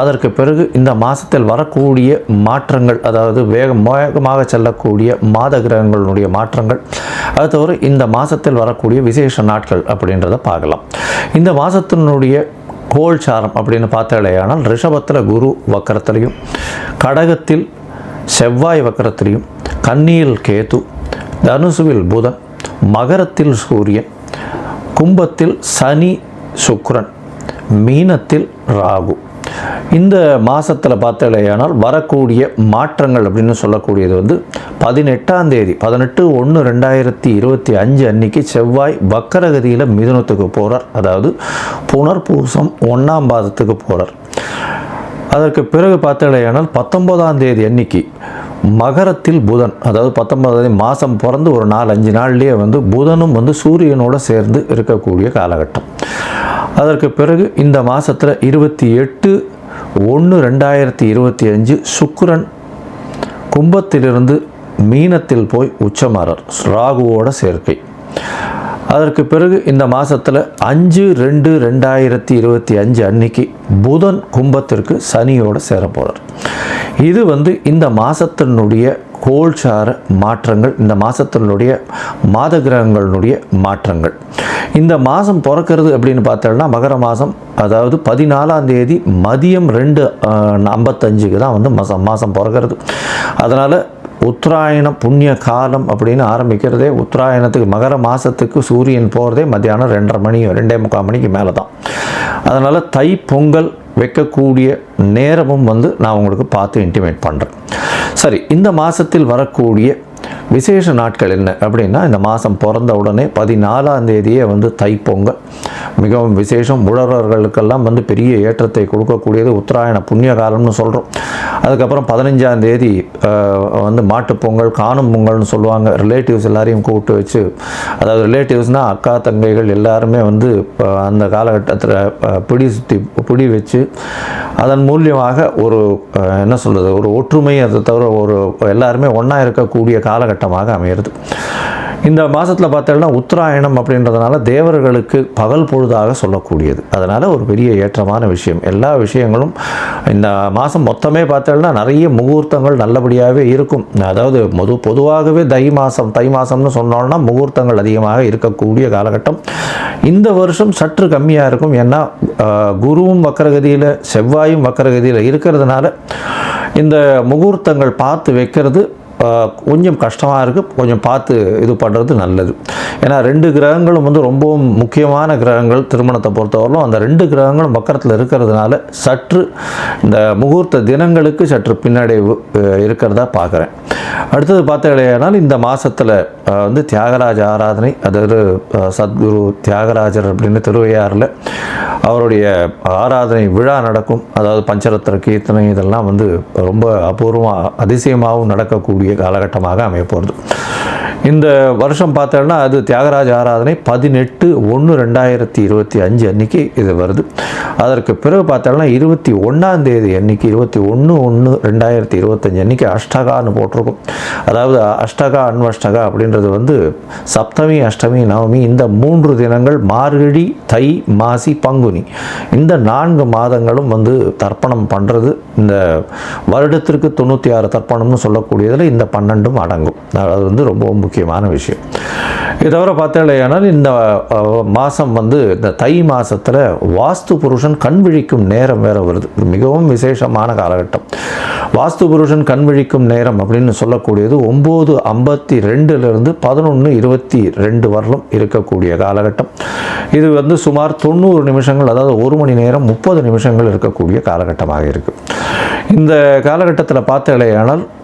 அதற்கு பிறகு இந்த மாதத்தில் வரக்கூடிய மாற்றங்கள் அதாவது வேகம் வேகமாக செல்லக்கூடிய மாத கிரகங்களுடைய மாற்றங்கள் அது தவிர இந்த மாதத்தில் வரக்கூடிய விசேஷ நாட்கள் அப்படின்றத பார்க்கலாம். இந்த மாதத்தினுடைய கோல் சாரம் அப்படின்னு பார்த்தாலேயானால் ரிஷபத்தில் குரு வக்கரத்திலையும் கடகத்தில் செவ்வாய் வக்கரத்திலையும் கன்னியில் கேது தனுசுவில் புதன் மகரத்தில் சூரியன் கும்பத்தில் சனி சுக்ரன் மீனத்தில் ராகு. இந்த மாதத்தில் பார்த்தாலேயானால் வரக்கூடிய மாற்றங்கள் அப்படின்னு சொல்லக்கூடியது வந்து பதினெட்டாம் தேதி பதினெட்டு ஒன்று ரெண்டாயிரத்தி இருபத்தி அஞ்சு அன்னைக்கு செவ்வாய் வக்கரகதியில் மிதுனத்துக்கு போகிறார் அதாவது புனர்பூசம் ஒன்றாம் பாதத்துக்கு போகிறார் அதற்கு பிறகு பார்த்தாலேயானால் பத்தொன்பதாம் தேதி அன்னைக்கு மகரத்தில் புதன் அதாவது பத்தொன்பதாம் தேதி மாதம் பிறந்து ஒரு நாலு அஞ்சு நாள்லேயே வந்து புதனும் வந்து சூரியனோடு சேர்ந்து இருக்கக்கூடிய காலகட்டம். அதற்கு பிறகு இந்த மாதத்தில் இருபத்தி எட்டு ஒன்று ரெண்டாயிரத்தி இருபத்தி அஞ்சு சுக்கரன் கும்பத்திலிருந்து மீனத்தில் போய் உச்சமாறார் ராகுவோட சேர்க்கை. அதற்கு பிறகு இந்த மாதத்தில் அஞ்சு ரெண்டு ரெண்டாயிரத்தி இருபத்தி அஞ்சு அன்னைக்கு புதன் கும்பத்திற்கு சனியோடு சேர போகிறார் இது வந்து இந்த மாதத்தினுடைய கோல்சார மாற்றங்கள் இந்த மாதத்தினுடைய மாத கிரகங்களுடைய மாற்றங்கள். இந்த மாதம் பிறக்கிறது அப்படின்னு பார்த்தோம்னா மகர மாதம் அதாவது பதினாலாம் தேதி மதியம் ரெண்டு ஐம்பத்தஞ்சுக்கு தான் வந்து மாதம் மாதம் பிறக்கிறது. அதனால் உத்தராயணம் புண்ணிய காலம் அப்படின்னு ஆரம்பிக்கிறதே உத்தராயணத்துக்கு மகர மாதத்துக்கு சூரியன் போகிறதே மத்தியானம் ரெண்டரை மணி ரெண்டே முக்கால் மணிக்கு மேலே தான் அதனால் தை பொங்கல் வைக்கக்கூடிய நேரமும் வந்து நான் உங்களுக்கு பார்த்து இன்டிமேட் பண்ணுறேன் சரி இந்த மாதத்தில் வரக்கூடிய விசேஷ நாட்கள் என்ன அப்படின்னா இந்த மாதம் பிறந்த உடனே பதினாலாம் தேதியே வந்து தைப்பொங்கல். மிகவும் விசேஷம். உழவர்களுக்கெல்லாம் வந்து பெரிய ஏற்றத்தை கொடுக்கக்கூடியது உத்தராயண புண்ணிய காலம்னு சொல்கிறோம் அதுக்கப்புறம் பதினஞ்சாம் தேதி வந்து மாட்டுப்பொங்கல் காணும் பொங்கல்னு சொல்லுவாங்க. ரிலேட்டிவ்ஸ் எல்லாரையும் கூப்பிட்டு வச்சு அதாவது ரிலேட்டிவ்ஸ்னால் அக்கா தங்கைகள் எல்லாருமே வந்து அந்த காலகட்டத்தில் பிடி சுற்றி பிடி வச்சு அதன் மூலியமாக ஒரு என்ன சொல்கிறது ஒரு ஒற்றுமை அதை தவிர ஒரு எல்லாருமே ஒன்றா இருக்கக்கூடிய காலகட்டம். காலகட்டமாக அமையிறது. இந்த மாதத்தில் பார்த்தோம்னா உத்தராயணம் அப்படின்றதுனால தேவர்களுக்கு பகல் பொழுதாக சொல்லக்கூடியது. அதனால் ஒரு பெரிய ஏற்றமான விஷயம். எல்லா விஷயங்களும் இந்த மாதம் மொத்தமே பார்த்தோம்னா நிறைய முகூர்த்தங்கள் நல்லபடியாகவே இருக்கும். அதாவது பொது பொதுவாகவே தை மாதம் தை மாதம்னு சொன்னோம்னா முகூர்த்தங்கள் அதிகமாக இருக்கக்கூடிய காலகட்டம். இந்த வருஷம் சற்று கம்மியாக இருக்கும். ஏன்னா குருவும் வக்கரகதியில் செவ்வாயும் வக்கரகதியில் இருக்கிறதுனால இந்த முகூர்த்தங்கள் பார்த்து வைக்கிறது கொஞ்சம் கஷ்டமாக இருக்குது கொஞ்சம் பார்த்து இது பண்ணுறது நல்லது. ஏன்னா ரெண்டு கிரகங்களும் வந்து ரொம்பவும் முக்கியமான கிரகங்கள். திருமணத்தை பொறுத்தவரையிலும் அந்த ரெண்டு கிரகங்களும் பக்கத்தில் இருக்கிறதுனால சற்று இந்த முகூர்த்த தினங்களுக்கு சற்று பின்னடைவு இருக்கிறதா பார்க்குறேன். அடுத்தது பார்த்தீங்கன்னா இந்த மாதத்தில் வந்து தியாகராஜ ஆராதனை அதாவது சத்குரு தியாகராஜர் அப்படின்னு திருவையாறில் அவருடைய ஆராதனை விழா நடக்கும். அதாவது பஞ்சரத்திர கீர்த்தனை இதெல்லாம் வந்து ரொம்ப அபூர்வமாக அதிசயமாகவும் நடக்கக்கூடிய காலகட்டமாக அமையப்போகிறது இந்த வருஷம் பார்த்தோம்னா அது தியாகராஜ ஆராதனை பதினெட்டு ஒன்று ரெண்டாயிரத்தி இருபத்தி அஞ்சு அன்னைக்கு இது வருது. அதற்கு பிறகு பார்த்தோம்னா இருபத்தி ஒன்றாம் தேதி அன்னைக்கு இருபத்தி ஒன்று ஒன்று ரெண்டாயிரத்தி இருபத்தஞ்சு அன்னைக்கு அஷ்டகான்னு போட்டிருக்கும். அதாவது அஷ்டகா அன்வஷ்டகா அப்படின்றது வந்து சப்தமி அஷ்டமி நவமி இந்த மூன்று தினங்கள் மார்கழி தை மாசி பங்குனி இந்த நான்கு மாதங்களும் வந்து தர்ப்பணம் பண்ணுறது இந்த வருடத்திற்கு தொண்ணூற்றி ஆறு தர்ப்பணம்னு சொல்லக்கூடியதில் இந்த பன்னெண்டும் அடங்கும். அது வந்து ரொம்ப முக்கியமான விஷயம். இது தவிர பார்த்தாலேயானால் இந்த மாதம் வந்து இந்த தை மாதத்தில் வாஸ்து புருஷன் கண் விழிக்கும் நேரம் வேறு வருது. மிகவும் விசேஷமான காலகட்டம். வாஸ்து புருஷன் கண் விழிக்கும் நேரம் அப்படின்னு சொல்லக்கூடியது ஒம்பது ஐம்பத்தி ரெண்டுலேருந்து பதினொன்று இருபத்தி ரெண்டு வரலும் இருக்கக்கூடிய காலகட்டம். இது வந்து சுமார் தொண்ணூறு நிமிஷங்கள் அதாவது ஒரு மணி நேரம் முப்பது நிமிஷங்கள் இருக்கக்கூடிய காலகட்டமாக இருக்குது இந்த காலகட்டத்தில் பார்த்தாலேயானால்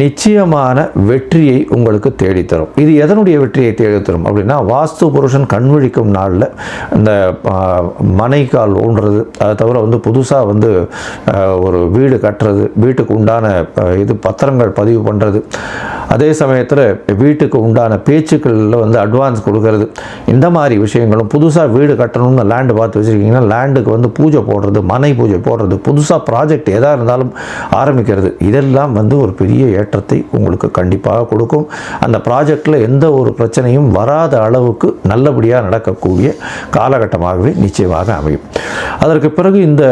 நிச்சயமான வெற்றியை உங்களுக்கு தேடித்தரும். இது எதனுடைய வெற்றியை தேடித்தரும் அப்படின்னா வாஸ்து புருஷன் கண்விழிக்கும் நாளில் இந்த மனைக்கால் ஊன்றது. அதை தவிர வந்து புதுசாக வந்து ஒரு வீடு கட்டுறது வீட்டுக்கு உண்டான இது பத்திரங்கள் பதிவு பண்ணுறது அதே சமயத்தில் வீட்டுக்கு உண்டான பேச்சுக்களில் வந்து அட்வான்ஸ் கொடுக்கறது. இந்த மாதிரி விஷயங்களும் புதுசாக வீடு கட்டணும்னு லேண்டு பார்த்து வச்சுருக்கீங்கன்னா லேண்டுக்கு வந்து பூஜை போடுறது மனை பூஜை போடுறது புதுசாக ப்ராஜெக்ட் எதாக இருந்தாலும் ஆரம்பிக்கிறது இதெல்லாம் வந்து ஒரு பெரிய ஏற்றத்தை உங்களுக்கு கண்டிப்பாக கொடுக்கும். அந்த ப்ராஜெக்டில் எந்த ஒரு பிரச்சனையும் வராத அளவுக்கு நல்லபடியாக நடக்கக்கூடிய காலகட்டமாகவே நிச்சயமாக அமையும். அதற்கு பிறகு இந்த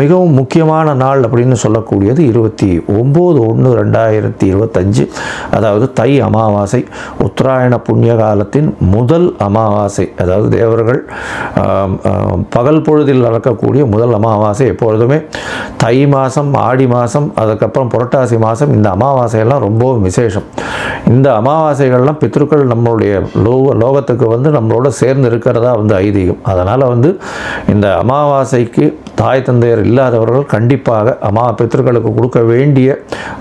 மிகவும் முக்கியமான நாள் அப்படின்னு சொல்லக்கூடியது இருபத்தி ஒம்பது ஒன்று ரெண்டாயிரத்தி இருபத்தஞ்சு. அதாவது தை அமாவாசை உத்தராயண புண்ணிய காலத்தின் முதல் அமாவாசை. அதாவது தேவர்கள் பகல் பொழுதில் நடக்கக்கூடிய முதல் அமாவாசை எப்பொழுதுமே. தை மாதம் ஆடி மாதம் அதுக்கப்புறம் புரட்டாசி மாதம் இந்த அமாவாசையெல்லாம் ரொம்பவும் விசேஷம். இந்த அமாவாசைகள்லாம் பித்ருக்கள் நம்மளுடைய லோக லோகத்துக்கு வந்து நம்மளோட சேர்ந்து இருக்கிறதா வந்து ஐதீகம். அதனால் வந்து இந்த அமாவாசைக்கு தாய் தந்தையர் இல்லாதவர்கள் கண்டிப்பாக அமா பித்ருக்களுக்கு கொடுக்க வேண்டிய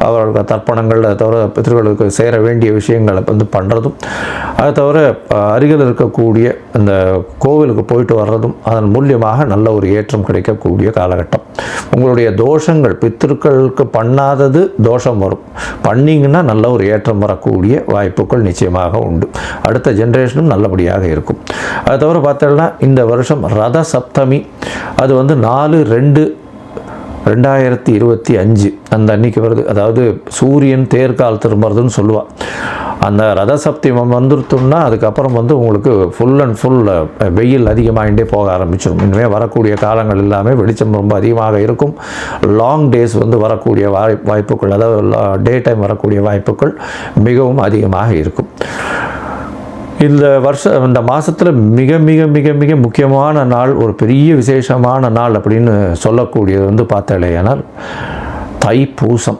அவர்களுக்கு தர்ப்பணங்கள் அதை தவிர பித்ருக்களுக்கு சேர வேண்டிய விஷயங்களை வந்து பண்ணுறதும் அதை தவிர அருகில் இருக்கக்கூடிய இந்த கோவிலுக்கு போயிட்டு வர்றதும் அதன் மூலியமாக நல்ல ஒரு ஏற்றம் கிடைக்கக்கூடிய காலகட்டம். உங்களுடைய தோஷங்கள் பித்திருக்களுக்கு பண்ணாதது தோஷம் வரும். பண்ணிங்கன்னா நல்ல ஒரு ஏற்றம் வரக்கூடிய வாய்ப்புகள் நிச்சயமாக உண்டு. அடுத்த ஜென்ரேஷனும் நல்லபடியாக இருக்கும். அது தவிர பார்த்தோம்னா இந்த வருஷம் ரத சப்தமி அது வந்து நாலு ரெண்டு ரெண்டாயிரத்தி இருபத்தி அஞ்சு அந்த அன்னைக்கு வருது. அதாவது சூரியன் தேர்கால் திரும்புறதுன்னு சொல்லுவாள் அந்த ரதசப்தமம் வந்துருத்தோம்னா அதுக்கப்புறம் வந்து உங்களுக்கு ஃபுல் அண்ட் ஃபுல் வெயில் அதிகமாகிட்டே போக ஆரம்பிச்சிடும் இனிமேல் வரக்கூடிய காலங்கள் எல்லாமே வெளிச்சம் ரொம்ப அதிகமாக இருக்கும். லாங் டேஸ் வந்து வரக்கூடிய வாய் வாய்ப்புகள் அதாவது டே டைம் வரக்கூடிய வாய்ப்புகள் மிகவும் அதிகமாக இருக்கும். இந்த வருஷம் இந்த மாதத்தில் மிக மிக மிக மிக முக்கியமான நாள் ஒரு பெரிய விசேஷமான நாள் அப்படின்னு சொல்லக்கூடியது வந்து பார்த்தாலேயானால் தைப்பூசம்.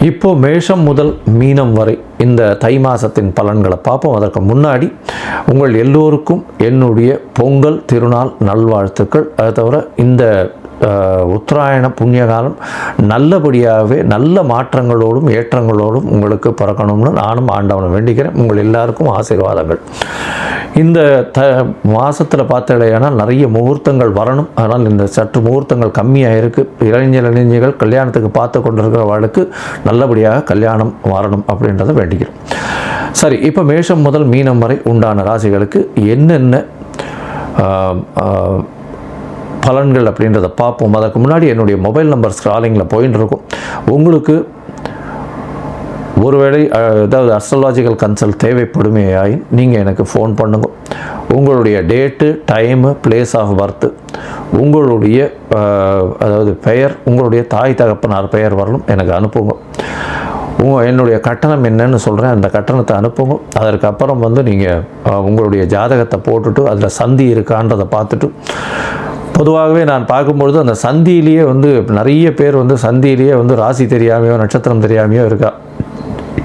இப்போ மேஷம் முதல் மீனம் வரை இந்த தை மாதத்தின் பலன்களை பார்ப்போம். அதற்கு முன்னாடி உங்கள் எல்லோருக்கும் என்னுடைய பொங்கல் திருநாள் நல்வாழ்த்துக்கள். அதை தவிர இந்த உத்தராயண புண்ணிய காலம் நல்லபடியாகவே நல்ல மாற்றங்களோடும் ஏற்றங்களோடும் உங்களுக்கு பிறக்கணும்னு நானும் ஆண்டவனை வேண்டிக்கிறேன். உங்கள் எல்லாருக்கும் ஆசீர்வாதங்கள். இந்த த மாதத்தில் பார்த்தடையானால் நிறைய முகூர்த்தங்கள் வரணும். ஆனால் இந்த சற்று முகூர்த்தங்கள் கம்மியாக இருக்குது இளைஞர் இளைஞர்கள் கல்யாணத்துக்கு பார்த்து கொண்டிருக்கிறவர்களுக்கு நல்லபடியாக கல்யாணம் வரணும் அப்படின்றத வேண்டிக்கிறோம். சரி இப்போ மேஷம் முதல் மீனம் வரை உண்டான ராசிகளுக்கு என்னென்ன பலன்கள் அப்படின்றத பார்ப்போம். அதற்கு முன்னாடி என்னுடைய மொபைல் நம்பர் ஸ்க்ராலிங்கில் போயின்னு இருக்கும். உங்களுக்கு ஒருவேளை ஏதாவது அஸ்ட்ராலாஜிக்கல் கன்சல்ட் தேவைப்படுமையாயின் நீங்கள் எனக்கு ஃபோன் பண்ணுங்க. உங்களுடைய date time place of birth உங்களுடைய அதாவது பெயர் உங்களுடைய தாய் தகப்பனார் பெயர் வரலும் எனக்கு அனுப்புங்க. உங்கள் என்னுடைய கட்டணம் என்னன்னு சொல்கிறேன் அந்த கட்டணத்தை அனுப்புங்க. அதற்கப்புறம் வந்து நீங்கள் உங்களுடைய ஜாதகத்தை போட்டுட்டு அதில் சந்தி இருக்கான்றதை பார்த்துட்டு பொதுவாகவே நான் பார்க்கும்பொழுது அந்த சந்தியிலேயே வந்து நிறைய பேர் வந்து சந்தியிலேயே வந்து ராசி தெரியாமையோ நட்சத்திரம் தெரியாமையோ இருக்கா?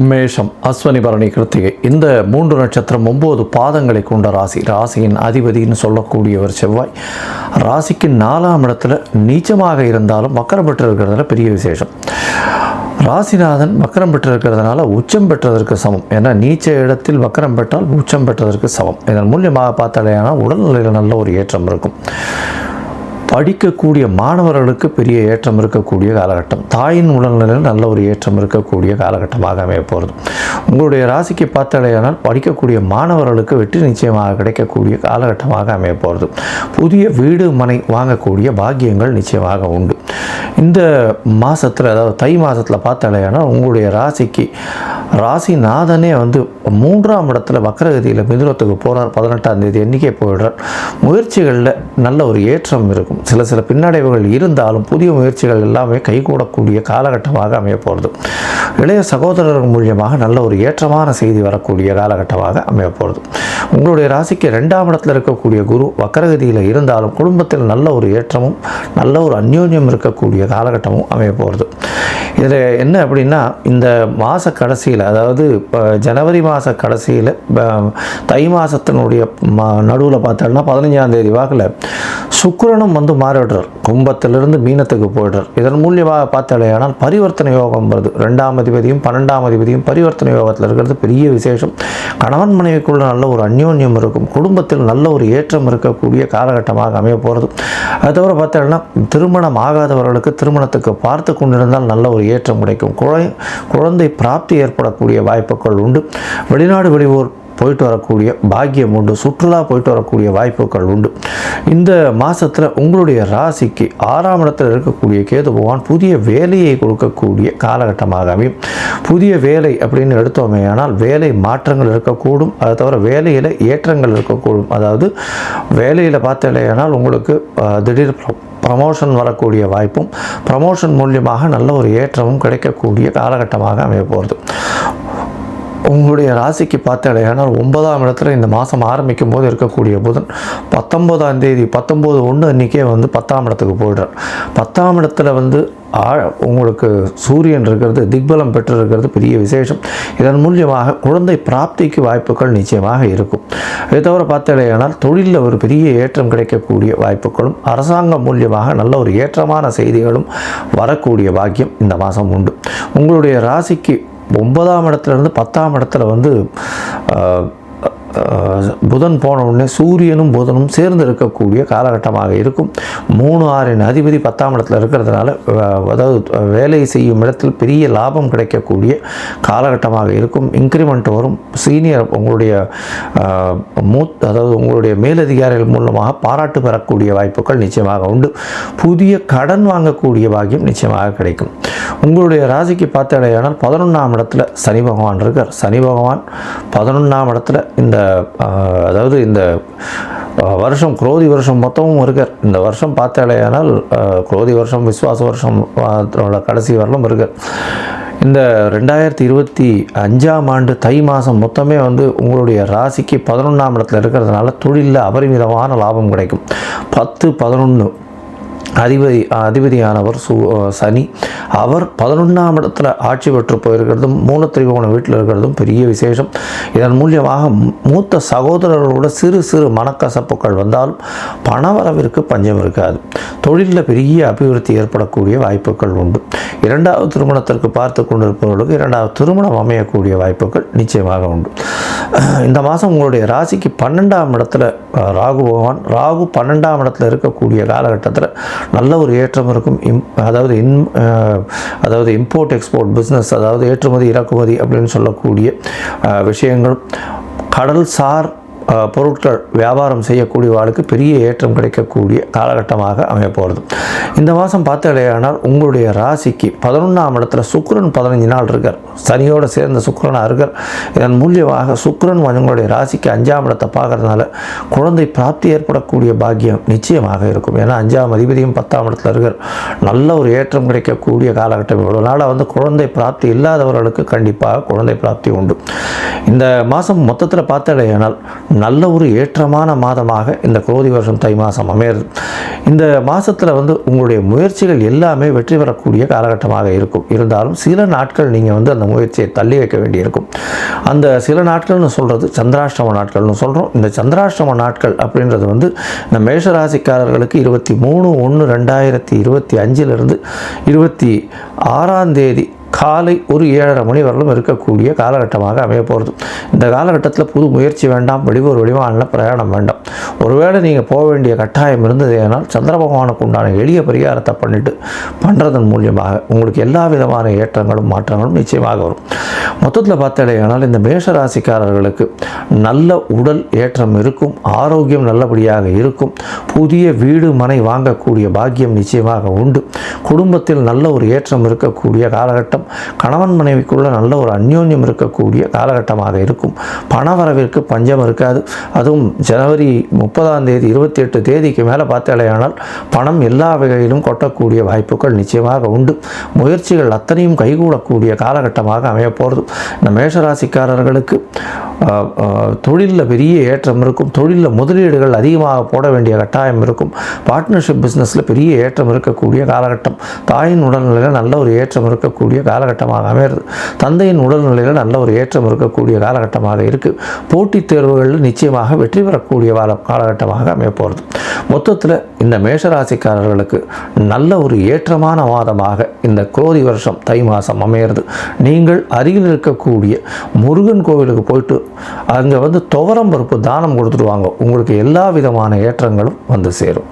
மேஷம் அஸ்வனி பரணி கிருத்திகை. இந்த மூன்று நட்சத்திரம் ஒம்பது பாதங்களை கொண்ட ராசி. ராசியின் அதிபதின்னு சொல்லக்கூடியவர் செவ்வாய். ராசிக்கு நாலாம் இடத்துல நீச்சமாக இருந்தாலும் வக்கரம் பெற்று இருக்கிறதுல பெரிய விசேஷம். ராசிநாதன் வக்கரம் பெற்றிருக்கிறதுனால உச்சம் பெற்றதற்கு சமம். ஏன்னா நீச்ச இடத்தில் வக்கரம் பெற்றால் உச்சம் பெற்றதற்கு சமம். இதன் மூலியமாக பார்த்தாலேயானால் உடல்நிலையில் நல்ல ஒரு ஏற்றம் இருக்கும். படிக்கக்கூடிய மாணவர்களுக்கு பெரிய ஏற்றம் இருக்கக்கூடிய காலகட்டம். தாயின் உடல்நிலையில் நல்ல ஒரு ஏற்றம் இருக்கக்கூடிய காலகட்டமாக அமைய போகிறது உங்களுடைய ராசிக்கு பார்த்தாலேயானால் படிக்கக்கூடிய மாணவர்களுக்கு வெற்றி நிச்சயமாக கிடைக்கக்கூடிய காலகட்டமாக அமைய போகிறது புதிய வீடு மனை வாங்கக்கூடிய பாக்கியங்கள் நிச்சயமாக உண்டு. இந்த மாதத்தில் அதாவது தை மாதத்தில் பார்த்தாலேயானால் உங்களுடைய ராசிக்கு ராசிநாதனே வந்து மூன்றாம் இடத்துல வக்கரகதியில் மிதுனத்துக்கு போகிறார் பதினெட்டாம் தேதி எண்ணிக்கை போயிடுறார். முயற்சிகளில் நல்ல ஒரு ஏற்றம் இருக்கும். சில சில பின்னடைவுகள் இருந்தாலும் புதிய முயற்சிகள் எல்லாமே கைகூடக்கூடிய காலகட்டமாக அமைய போகிறது இளைய சகோதரர்கள் மூலியமாக நல்ல ஒரு ஏற்றமான செய்தி வரக்கூடிய காலகட்டமாக அமைய போகிறது உங்களுடைய ராசிக்கு ரெண்டாம் இடத்துல இருக்கக்கூடிய குரு வக்கரகதியில் இருந்தாலும் குடும்பத்தில் நல்ல ஒரு ஏற்றமும் நல்ல ஒரு அந்யோன்யம் இருக்கக்கூடிய காலகட்டமும் அமைய போகிறது இதில் என்ன அப்படின்னா இந்த மாத கடைசியில் அதாவது இப்போ ஜனவரி மாத கடைசியில் தை மாதத்தினுடைய நடுவில் பார்த்தோம்னா பதினஞ்சாந்தேதி வாக்கில் சுக்கிரனும் வந்து மாறிடுறார் கும்பத்திலிருந்து மீனத்துக்கு போயிடுறார். இதன் மூலியமாக பார்த்தாலேயானால் பரிவர்த்தனை யோகம் வருது. ரெண்டாம் அதிபதியும் பன்னெண்டாம் அதிபதியும் பரிவர்த்தனை யோகத்தில் இருக்கிறது பெரிய விசேஷம். கணவன் மனைவிக்குள்ள நல்ல ஒரு அந்யோன்யம் இருக்கும். குடும்பத்தில் நல்ல ஒரு ஏற்றம் இருக்கக்கூடிய காலகட்டமாக அமைய போகிறது அது தவிர பார்த்தோம்னா திருமணம் ஆகாதவர்களுக்கு திருமணத்துக்கு பார்த்து கொண்டிருந்தால் நல்ல ஒரு ஏற்றம் கிடைக்கும். குழை குழந்தை பிராப்தி ஏற்படக்கூடிய வாய்ப்புகள் உண்டு. வெளிநாடு வெளியூர் போயிட்டு வரக்கூடிய பாக்கியம் உண்டு. சுற்றுலா போயிட்டு வரக்கூடிய வாய்ப்புகள் உண்டு. இந்த மாதத்தில் உங்களுடைய ராசிக்கு ஆறாம் இடத்தில் இருக்கக்கூடிய கேது பகவான் புதிய வேலையை கொடுக்கக்கூடிய காலகட்டமாக அமையும். புதிய வேலை அப்படின்னு எடுத்தோமே ஆனால் வேலை மாற்றங்கள் இருக்கக்கூடும். அதை தவிர வேலையில் ஏற்றங்கள் இருக்கக்கூடும். அதாவது வேலையில் பார்த்தலையானால் உங்களுக்கு திடீர் ப்ரமோஷன் வரக்கூடிய வாய்ப்பும் ப்ரமோஷன் மூலியமாக நல்ல ஒரு ஏற்றமும் கிடைக்கக்கூடிய காலகட்டமாக அமைய போகிறது. உங்களுடைய ராசிக்கு பார்த்தாலேயானால் ஒன்பதாம் இடத்துல இந்த மாதம் ஆரம்பிக்கும் போது இருக்கக்கூடிய புதன் பத்தொம்போதாம் தேதி பத்தொம்போது ஒன்று அன்றைக்கே வந்து பத்தாம் இடத்துக்கு போயிடுறார். பத்தாம் இடத்துல வந்து ஆ- உங்களுக்கு சூரியன் இருக்கிறது திக்பலம் பெற்று இருக்கிறது பெரிய விசேஷம். இதன் மூலியமாக குழந்தை பிராப்திக்கு வாய்ப்புகள் நிச்சயமாக இருக்கும். இதை தவிர பார்த்தாலேயானால் தொழிலில் ஒரு பெரிய ஏற்றம் கிடைக்கக்கூடிய வாய்ப்புகளும் அரசாங்கம் மூலியமாக நல்ல ஒரு ஏற்றமான செய்திகளும் வரக்கூடிய பாக்கியம் இந்த மாதம் உண்டு. உங்களுடைய ராசிக்கு ஒன்பதாம் இடத்துலேருந்து பத்தாம் இடத்துல வந்து புதன் போன உடனே சூரியனும் புதனும் சேர்ந்து இருக்கக்கூடிய காலகட்டமாக இருக்கும். மூணு ஆறின் அதிபதி பத்தாம் இடத்துல இருக்கிறதுனால அதாவது வேலை செய்யும் இடத்தில் பெரிய லாபம் கிடைக்கக்கூடிய காலகட்டமாக இருக்கும். இன்க்ரிமெண்ட் வரும். சீனியர் உங்களுடைய மூத் அதாவது உங்களுடைய மேலதிகாரிகள் மூலமாக பாராட்டு பெறக்கூடிய வாய்ப்புகள் நிச்சயமாக உண்டு. புதிய கடன் வாங்கக்கூடிய பாக்கியம் நிச்சயமாக கிடைக்கும். உங்களுடைய ராசிக்கு பார்த்தடையானால் பதினொன்றாம் இடத்துல சனி பகவான் இருக்கார். சனி பகவான் பதினொன்றாம் இடத்துல இந்த அதாவது இந்த வருஷம் குரோதி வருஷம் மொத்தமும் இருக்கார் இந்த வருஷம் பார்த்தாலேயானால் குரோதி வருஷம் விஸ்வாச வருஷம் கடைசி வரலும் இருக்கார் இந்த ரெண்டாயிரத்தி இருபத்தி அஞ்சாம் ஆண்டு தை மாதம் மொத்தமே வந்து உங்களுடைய ராசிக்கு பதினொன்றாம் இடத்துல இருக்கிறதுனால தொழிலில் அபரிமிதமான லாபம் கிடைக்கும். பத்து பதினொன்று அதிபதி அதிபதியானவர் சு சனி. அவர் பதினொன்றாம் இடத்துல ஆட்சி பெற்று போயிருக்கிறதும் மூல மூலத்திரிகோண வீட்டில் இருக்கிறதும் பெரிய விசேஷம். இதன் மூலியமாக மூத்த சகோதரர்களோட சிறு சிறு மனக்கசப்புகள் வந்தாலும் பணவரவிற்கு பஞ்சம் இருக்காது. தொழிலில் பெரிய அபிவிருத்தி ஏற்படக்கூடிய வாய்ப்புகள் உண்டு. இரண்டாவது திருமணத்திற்கு பார்த்து கொண்டிருப்பவர்களுக்கு இரண்டாவது திருமணம் அமையக்கூடிய வாய்ப்புகள் நிச்சயமாக உண்டு. இந்த மாதம் உங்களுடைய ராசிக்கு பன்னெண்டாம் இடத்துல ராகு பகவான். ராகு பன்னெண்டாம் இடத்துல இருக்கக்கூடிய காலகட்டத்தில் நல்ல ஒரு ஏற்றம் இருக்கும். இம் அதாவது இன் அதாவது இம்போர்ட் எக்ஸ்போர்ட் பிஸ்னஸ் அதாவது ஏற்றுமதி இறக்குமதி அப்படின்னு சொல்லக்கூடிய விஷயங்களும் கடல்சார் பொருட்கள் வியாபாரம் செய்யக்கூடிய வாழ்க்கை பெரிய ஏற்றம் கிடைக்கக்கூடிய காலகட்டமாக அமைய போகிறது இந்த மாதம் பார்த்தாலேயானால் உங்களுடைய ராசிக்கு பதினொன்றாம் இடத்துல சுக்கரன் பதினஞ்சு நாள் இருக்கார். சனியோடு சேர்ந்த சுக்கிரனாக இருக்கார். இதன் மூலியமாக சுக்கரன் உங்களுடைய ராசிக்கு அஞ்சாம் இடத்தை பார்க்கறதுனால குழந்தை பிராப்தி ஏற்படக்கூடிய பாக்கியம் நிச்சயமாக இருக்கும். ஏன்னா அஞ்சாம் அதிபதியும் பத்தாம் இடத்துல இருக்கார். நல்ல ஒரு ஏற்றம் கிடைக்கக்கூடிய காலகட்டம் இவ்வளோ நாளாக வந்து குழந்தை பிராப்தி இல்லாதவர்களுக்கு கண்டிப்பாக குழந்தை பிராப்தி உண்டு. இந்த மாதம் மொத்தத்தில் பார்த்தாலேயானால் நல்ல ஒரு ஏற்றமான மாதமாக இந்த குரோதி வருஷம் தை மாதம் அமையிறது. இந்த மாதத்தில் வந்து உங்களுடைய முயற்சிகள் எல்லாமே வெற்றி பெறக்கூடிய காலகட்டமாக இருக்கும். இருந்தாலும் சில நாட்கள் நீங்கள் வந்து அந்த முயற்சியை தள்ளி வைக்க வேண்டியிருக்கும். அந்த சில நாட்கள்னு சொல்கிறது சந்திராஷ்டம நாட்கள்னு சொல்கிறோம் இந்த சந்திராஷ்டம நாட்கள் அப்படின்றது வந்து இந்த மேஷராசிக்காரர்களுக்கு இருபத்தி மூணு ஒன்று ரெண்டாயிரத்தி இருபத்தி அஞ்சிலிருந்து இருபத்தி ஆறாம் தேதி காலை ஒரு ஏழரை மணி வரலும் இருக்கக்கூடிய காலகட்டமாக அமைய போகிறது இந்த காலகட்டத்தில் புது முயற்சி வேண்டாம் வெளியூர் வெளிமாநில பிரயாணம் வேண்டாம். ஒருவேளை நீங்கள் போக வேண்டிய கட்டாயம் இருந்தது ஏனால் சந்திர பகவானுக்கு உண்டான எளிய பரிகாரத்தை பண்ணிட்டு பண்ணுறதன் மூலியமாக உங்களுக்கு எல்லா விதமான ஏற்றங்களும் மாற்றங்களும் நிச்சயமாக வரும். மொத்தத்தில் பார்த்தாலேயானால் இந்த மேஷ ராசிக்காரர்களுக்கு நல்ல உடல் ஏற்றம் இருக்கும் ஆரோக்கியம் நல்லபடியாக இருக்கும் புதிய வீடு மனை வாங்கக்கூடிய பாக்கியம் நிச்சயமாக உண்டு. குடும்பத்தில் நல்ல ஒரு ஏற்றம் இருக்கக்கூடிய காலகட்டம் கணவன் மனைவிக்குள்ள நல்ல ஒரு அந்யோன்யம் இருக்கக்கூடிய காலகட்டமாக இருக்கும். பணவரவிற்கு பஞ்சம் இருக்காது. அதுவும் ஜனவரி முப்பதாம் தேதி இருபத்தி எட்டு தேதிக்கு மேலே பார்த்தாலேயானால் பணம் எல்லா வகையிலும் கொட்டக்கூடிய வாய்ப்புகள் நிச்சயமாக உண்டு. முயற்சிகள் அத்தனையும் கைகூடக்கூடிய காலகட்டமாக அமையப்போகிறது இந்த மேஷராசிக்காரர்களுக்கு தொழிலில் பெரிய ஏற்றம் இருக்கும். தொழிலில் முதலீடுகள் அதிகமாக போட வேண்டிய கட்டாயம் இருக்கும். பார்ட்னர்ஷிப் பிஸ்னஸில் பெரிய ஏற்றம் இருக்கக்கூடிய காலகட்டம். தாயின் உடல்நிலையில் நல்ல ஒரு ஏற்றம் இருக்கக்கூடிய காலகட்டமாக அமையிறது. தந்தையின் உடல்நிலையில் நல்ல ஒரு ஏற்றம் இருக்கக்கூடிய காலகட்டமாக இருக்குது போட்டித் தேர்வுகளில் நிச்சயமாக வெற்றி பெறக்கூடிய கால காலகட்டமாக அமையப்போகிறது மொத்தத்தில் இந்த மேஷராசிக்காரர்களுக்கு நல்ல ஒரு ஏற்றமான மாதமாக இந்த குரோதி வருஷம் தை மாதம் அமையிறது. நீங்கள் அருகில் இருக்கக்கூடிய முருகன் கோவிலுக்கு போயிட்டு அங்கே வந்து துவரம் பருப்பு தானம் கொடுத்துடுவாங்க உங்களுக்கு எல்லா விதமான ஏற்றங்களும் வந்து சேரும்.